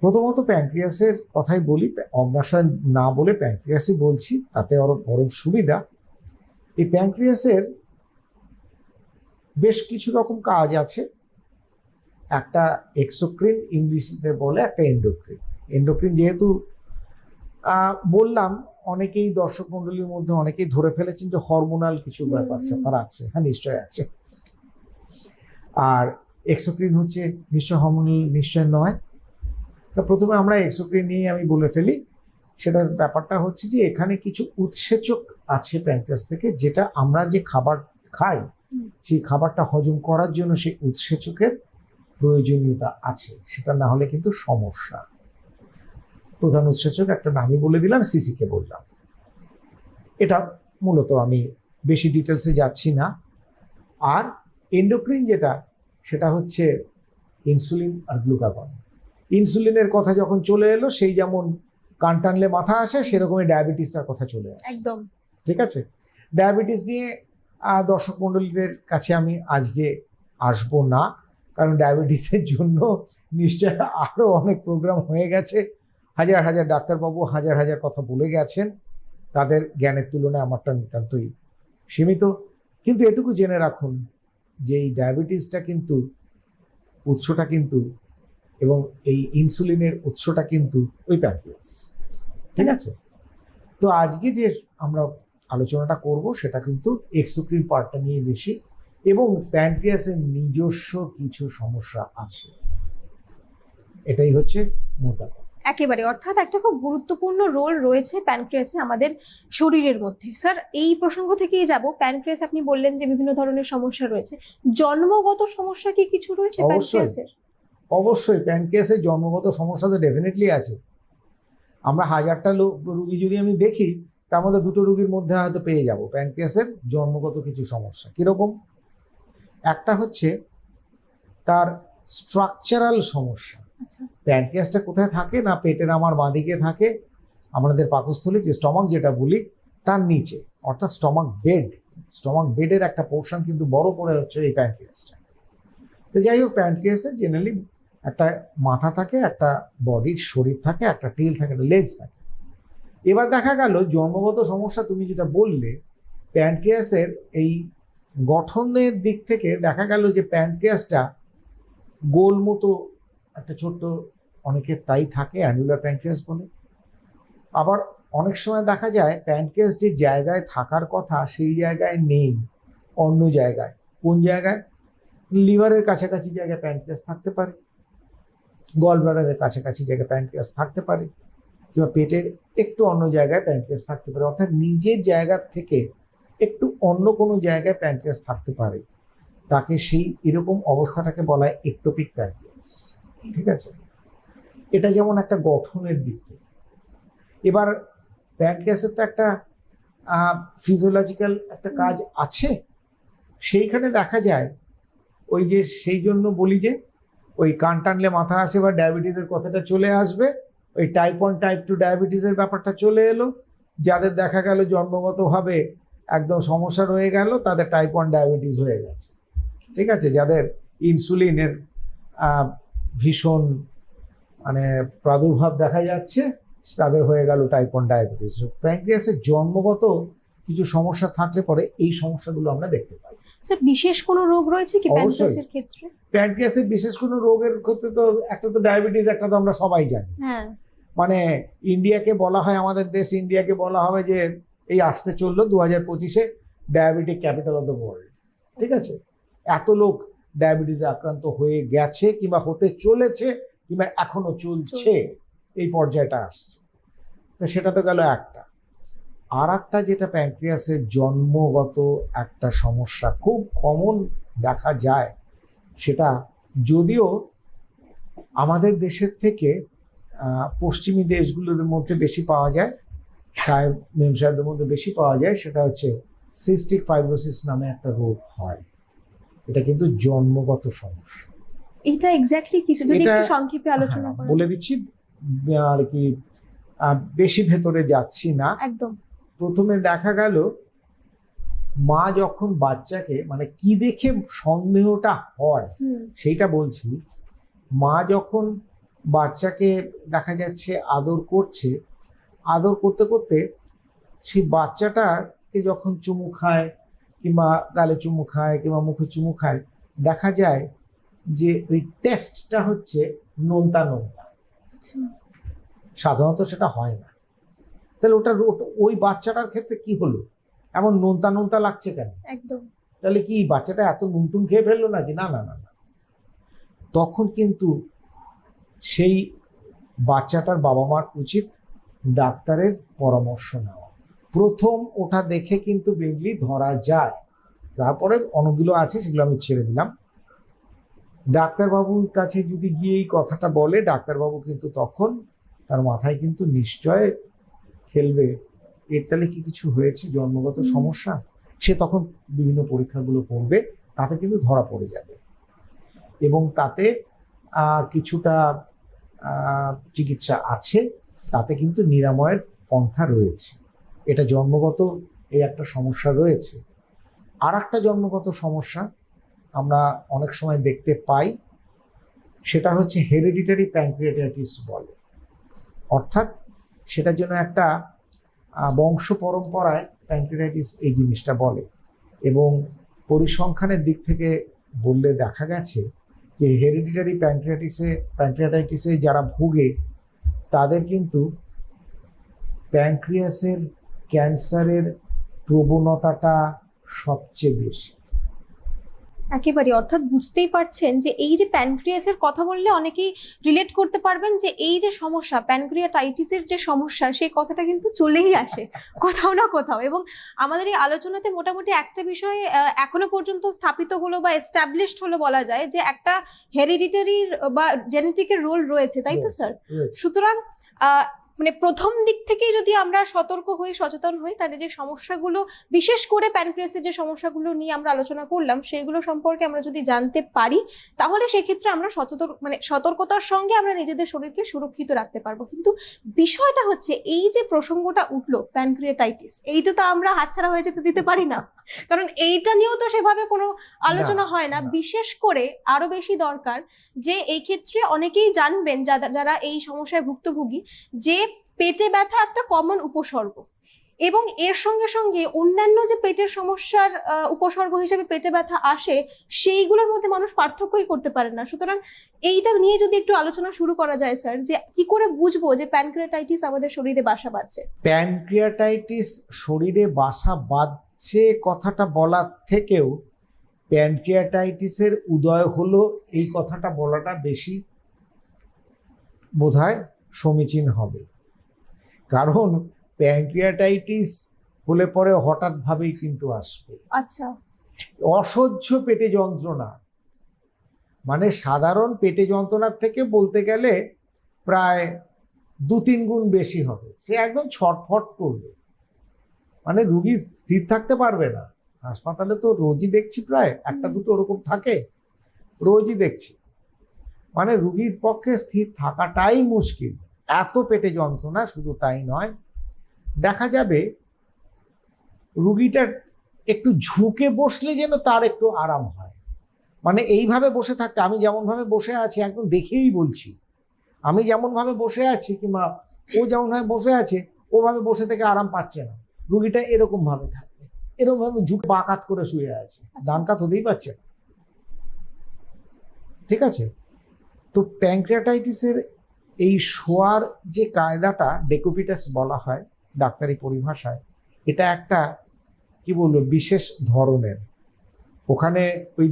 প্রথমত প্যানক্রিয়াসের কথাই বলি অগ্নাশয় না বলে প্যানক্রিয়াসই বলছি তাতে আরও বরং সুবিধা। এই প্যানক্রিয়াসের বেশ কিছু রকম কাজ আছে। একটা এক্সোক্রিন ইংলিশে বলে একটা এন্ডোক্রিন। এন্ডোক্রিন যেহেতু বললাম অনেকেই দর্শক মন্ডলীর মধ্যে অনেকেই ধরে ফেলেছেন যে হরমোনাল কিছু ব্যাপার। স্যাপার আছে। হ্যাঁ নিশ্চয় আছে। আর এক্সোক্রিন হচ্ছে নিশ্চয় হরমোনাল নিশ্চয় নয়। তা প্রথমে আমরা এক্সোক্রিন নিয়ে আমি বলে ফেলি। সেটার ব্যাপারটা হচ্ছে যে এখানে কিছু উৎসেচক আছে প্যানক্রিয়াস থেকে যেটা আমরা যে খাবার খাই সেই খাবারটা হজম করার জন্য সেই উৎসেচকের প্রয়োজনীয়তা আছে। সেটা না হলে কিন্তু সমস্যা। প্রধান উৎসেচক একটা নামই বলে দিলাম সিসিকে বললাম। এটা মূলত আমি বেশি ডিটেলসে যাচ্ছি না। আর এন্ডোক্রিন যেটা সেটা হচ্ছে ইনসুলিন আর গ্লুকাগন ইনসুলিনের কথা যখন চলে এলো সেই যেমন কান টানলে মাথা আসে সেরকমই ডায়াবেটিসটার কথা চলে আসে। একদম। ঠিক আছে? ডায়াবেটিস নিয়ে দর্শক মণ্ডলীদের কাছে আমি আজকে আসব না কারণ ডায়াবেটিসের জন্য নিশ্চয় আরও অনেক প্রোগ্রাম হয়ে গেছে। হাজার হাজার ডাক্তারবাবু হাজার হাজার কথা বলে গেছেন। তাদের জ্ঞানের তুলনায় আমারটা নিতান্তই সীমিত। কিন্তু এটুকু জেনে রাখুন যে এই ডায়াবেটিসটা কিন্তু উৎসটা কিন্তু এবং এই ইনসুলিনের উৎসটা কিন্তু ওই প্যানক্রিয়াস ঠিক আছে? তো আজকে যে আমরা আলোচনাটা করব সেটা কিন্তু এক্সোক্রিন পার্টটা নিয়ে বেশি এবং প্যানক্রিয়াসের নিজস্ব কিছু সমস্যা আছে। এটাই হচ্ছে মোটা কথা একেবারে অর্থাৎ একটা খুব গুরুত্বপূর্ণ রোল রয়েছে প্যানক্রিয়াসে আমাদের শরীরের মধ্যে। স্যার এই প্রসঙ্গ থেকেই যাব। প্যানক্রিয়াস আপনি বললেন যে বিভিন্ন ধরনের সমস্যা রয়েছে। জন্মগত সমস্যা কি কিছু রয়েছে। প্যানক্রিয়াসের অবশ্যই প্যানক্রিয়াসের জন্মগত সমস্যা তো ডেফিনেটলি আছে। আমরা হাজারটা লোক রুগী যদি আমি দেখি তার মধ্যে দুটো রুগীর মধ্যে হয়তো পেয়ে যাব প্যানকেসের জন্মগত কিছু সমস্যা। কীরকম? একটা হচ্ছে তার স্ট্রাকচারাল সমস্যা। আচ্ছা। প্যানক্রিয়াসটা কোথায় থাকে না পেটের আমার বাঁদিকে থাকে? আমাদের পাকস্থলী যে স্টমাক যেটা বলি তার নিচে অর্থাৎ স্টমাক বেড স্টমাক বেডের একটা পোর্শন কিন্তু বড় করে হচ্ছে এই প্যানকেসটা তো যাই হোক প্যানক্রিয়াসে জেনারেলি একটা মাথা থাকে, একটা বডির শরীর থাকে, একটা টেল থাকে, একটা লেজ থাকে। এবার দেখা গেল জন্মগত সমস্যা তুমি যেটা বললে প্যানক্রিয়াসের এই গঠনের দিক থেকে দেখা গেল যে প্যানক্রিয়াসটা গোল মতো একটা ছোট্ট, অনেকের তাই থাকে অ্যানুলার প্যানক্রিয়াস বলে। আবার অনেক সময় দেখা যায় প্যানক্রিয়াস যে জায়গায় থাকার কথা সেই জায়গায় নেই, অন্য জায়গায়। কোন জায়গায়? লিভারের কাছাকাছি জায়গায় প্যানক্রিয়াস থাকতে পারে। গল ব্লাডারের কাছাকাছি জায়গায় প্যানক্রিয়াস থাকতে পারে, কিংবা পেটের একটু অন্য জায়গায় প্যানক্রিয়াস থাকতে পারে। অর্থাৎ নিজের জায়গা থেকে একটু অন্য কোনো জায়গায় প্যানক্রিয়াস থাকতে পারে। তাকে সেই এরকম অবস্থাটাকে বলা হয় একটোপিক প্যানক্রিয়াস ঠিক আছে? এটা যেমন একটা গঠনের দিক এবার প্যানক্রিয়াসের তো একটা ফিজিওলজিক্যাল একটা কাজ আছে। সেইখানে দেখা যায়, ওই যে সেই জন্য বলি যে ওই কান টানলে মাথা আসে বা ডায়াবেটিসের কথাটা চলে আসবে, ওই টাইপ ওয়ান টাইপ টু ডায়াবেটিসের ব্যাপারটা চলে এলো, যাদের দেখা গেল জন্মগতভাবে একদম সমস্যা রয়ে গেল, তাদের টাইপ ওয়ান ডায়াবেটিস হয়ে গেছে। ঠিক আছে? যাদের ইনসুলিনের ভীষণ মানে প্রাদুর্ভাব দেখা যাচ্ছে, তাদের হয়ে গেল টাইপ ওয়ান ডায়াবেটিস। প্যানক্রিয়াসের জন্মগত কিছু সমস্যা থাকলে পরে এই সমস্যাগুলো আমরা দেখতে পাই। স্যার বিশেষ কোনো রোগ রয়েছে কি প্যানক্রিয়াসের ক্ষেত্রে? প্যানক্রিয়াসের বিশেষ কোনো রোগের ক্ষেত্রে তো একটা তো ডায়াবেটিস একটা তো আমরা সবাই জানি। হ্যাঁ। মানে ইন্ডিয়াকে বলা হয় আমাদের দেশ ইন্ডিয়াকে বলা হবে যে এই আসতে চলল দু হাজার পঁচিশে diabetic capital of the world. ঠিক আছে? এত লোক ডায়াবেটিসে আক্রান্ত হয়ে গেছে কিংবা হতে চলেছে কিংবা এখনও চলছে চলছে। এই পর্যায়টা আসছে। তো সেটা তো গেল একটা। আর একটা যেটা প্যানক্রিয়াসের জন্মগত একটা সমস্যা খুব কমন দেখা যায় সেটা যদিও আমাদের দেশের থেকে পশ্চিমী দেশগুলোর মধ্যে বেশি পাওয়া যায় সাহেব মেম সাহেবদের মধ্যে বেশি পাওয়া যায় সেটা হচ্ছে সিস্টিক ফাইব্রোসিস নামে একটা রোগ হয়। এটা কিন্তু জন্মগত সমস্যা। এটা এক্স্যাক্টলি কিছু যদি একটু সংক্ষেপে আলোচনা হ্যাঁ, করেন। বলে দিচ্ছি আর কি বেশি ভেতরে যাচ্ছি না। একদম। প্রথমে দেখা গেল মা যখন বাচ্চাকে মানে কি দেখে সন্দেহটা হয় সেইটা বলছি। মা যখন বাচ্চাকে দেখা যাচ্ছে আদর করছে আদর করতে করতে সেই বাচ্চাটাকে যখন চুমু খায় কিংবা গালে চুমু খায় কিংবা মুখে চুমু খায় দেখা যায় যে ওই টেস্টটা হচ্ছে নোনতা নোনতা। সাধারণত সেটা হয় না। তাহলে ওটা ওই বাচ্চাটার ক্ষেত্রে কি হলো? এমন নোনতা নোনতা লাগছে কেন? একদম। তাহলে কি বাচ্চাটা এত নুনটুন খেয়ে ফেলল নাকি না না না না। তখন কিন্তু সেই বাচ্চাটার বাবা মার উচিত ডাক্তারের পরামর্শ নেওয়া। প্রথম ওটা দেখে কিন্তু বেগলি ধরা যায়। তারপরে অনেকগুলো আছে সেগুলো আমি ছেড়ে দিলাম। ডাক্তারবাবুর কাছে যদি গিয়ে এই কথাটা বলে ডাক্তারবাবু কিন্তু তখন তার মাথায় কিন্তু নিশ্চয় খেলবে এর তাহলে কি কিছু হয়েছে? জন্মগত সমস্যা? সে তখন বিভিন্ন পরীক্ষাগুলো করবে তাতে কিন্তু ধরা পড়ে যাবে। এবং তাতে কিছুটা চিকিৎসা আছে তাতে কিন্তু নিরাময়ের পন্থা রয়েছে। এটা জন্মগত এই একটা সমস্যা রয়েছে। আর একটা জন্মগত সমস্যা আমরা অনেক সময় দেখতে পাই সেটা হচ্ছে হেরিডিটারি প্যানক্রিয়াটাইটিস বলে। অর্থাৎ সেটার জন্য একটা বংশ পরম্পরায় প্যানক্রিয়াটাইটিস এই জিনিসটা বলে। এবং পরিসংখ্যানের দিক থেকে বললে দেখা গেছে যে হেরিডিটারি প্যানক্রিয়াটিসে, প্যানক্রিয়াটাইটিসে যারা ভোগে, তাদের কিন্তু প্যানক্রিয়াসের ক্যান্সারের প্রবণতাটা সবচেয়ে বেশি। একেবারে অর্থাৎ বুঝতেই পারছেন যে এই যে প্যানক্রিয়াসের কথা বললে অনেকেই রিলেট করতে পারবেন যে এই যে সমস্যা প্যানক্রিয়াটাইটিসের যে সমস্যা সেই কথাটা কিন্তু চলেই আসে কোথাও না কোথাও। এবং আমাদের এই আলোচনাতে মোটামুটি একটা বিষয় এখনও পর্যন্ত স্থাপিত হলো বা এস্টাবলিশড হলো বলা যায় যে একটা হেরিডিটারির বা জেনেটিকের রোল রয়েছে তাই তো স্যার সুতরাং মানে প্রথম দিক থেকেই যদি আমরা সতর্ক হই সচেতন হই তাহলে যে সমস্যাগুলো বিশেষ করে প্যানক্রিয়াসের যে সমস্যাগুলো নিয়ে আমরা আলোচনা করলাম সেগুলো সম্পর্কে আমরা যদি জানতে পারি তাহলে সেক্ষেত্রে আমরা সতত মানে সতর্কতার সঙ্গে আমরা নিজেদের শরীরকে সুরক্ষিত রাখতে পারব। কিন্তু বিষয়টা হচ্ছে এই যে প্রসঙ্গটা উঠল প্যানক্রিয়াটাইটিস এইটা তো আমরা হাতছাড়া হয়ে যেতে দিতে পারি না। কারণ এইটা নিয়েও তো সেভাবে কোনো আলোচনা হয় না। না। বিশেষ করে আরও বেশি দরকার যে এই ক্ষেত্রে অনেকেই জানবেন যারা- যারা এই সমস্যায় ভুক্তভোগী যে পেটে ব্যথা একটা কমন উপসর্গ। এবং এর সঙ্গে সঙ্গে অন্যান্য যে পেটের সমস্যার উপসর্গ হিসেবে পেটে ব্যথা আসে, সেইগুলোর মধ্যে মানুষ পার্থক্যই করতে পারে না। সুতরাং এইটা নিয়ে যদি একটু আলোচনা শুরু করা যায়, স্যার, যে কি করে বুঝব যে প্যানক্রিয়াটাইটিস আমাদের শরীরে বাসা বাঁধছে? প্যানক্রিয়াটাইটিস শরীরে বাসা বাঁধছে কথাটা বলার থেকেও প্যানক্রিয়াটাইটিসের উদয় হলো এই কথাটা বলাটা বেশি বোধহয় সমীচীন হবে। কারণ প্যানক্রিয়াটাইটিস হলে পরে হঠাৎভাবেই কিন্তু আসবে। আচ্ছা। অসহ্য পেটে যন্ত্রণা। মানে সাধারণ পেটে যন্ত্রণার থেকে বলতে গেলে প্রায় দু তিন গুণ বেশি হবে। সে একদম ছটফট করবে। মানে রুগী স্থির থাকতে পারবে না। হাসপাতালে তো রোজই দেখছি প্রায় একটা দুটো ওরকম থাকে রোজই দেখছি। মানে রুগীর পক্ষে স্থির থাকাটাই মুশকিল। এত পেটে যন্ত্রণা শুধু তাই নয় দেখা যাবে রুগীটার একটু ঝুঁকে বসলে যেন তার একটু আরাম হয়। মানে এইভাবে বসে থাকতে আমি যেমনভাবে বসে আছি একদম দেখেই বলছি। আমি যেমনভাবে বসে আছি কিংবা ও যেমনভাবে বসে আছে ওভাবে বসে থেকে আরাম পাচ্ছে না। রুগীটা এরকম ভাবে থাকবে এরকম ভাবে ঝুঁকে বাকাত করে শুয়ে আছে। ডান কাত হতেই পারছে না। ঠিক আছে? তো প্যানক্রিয়াটাইটিসের এই শোয়ার যে কায়দাটা ডেকুপিটাস বলা হয় ডাক্তারি পরিভাষায়, এটা একটা, কি বলব, বিশেষ ধরনের। ওখানে ওই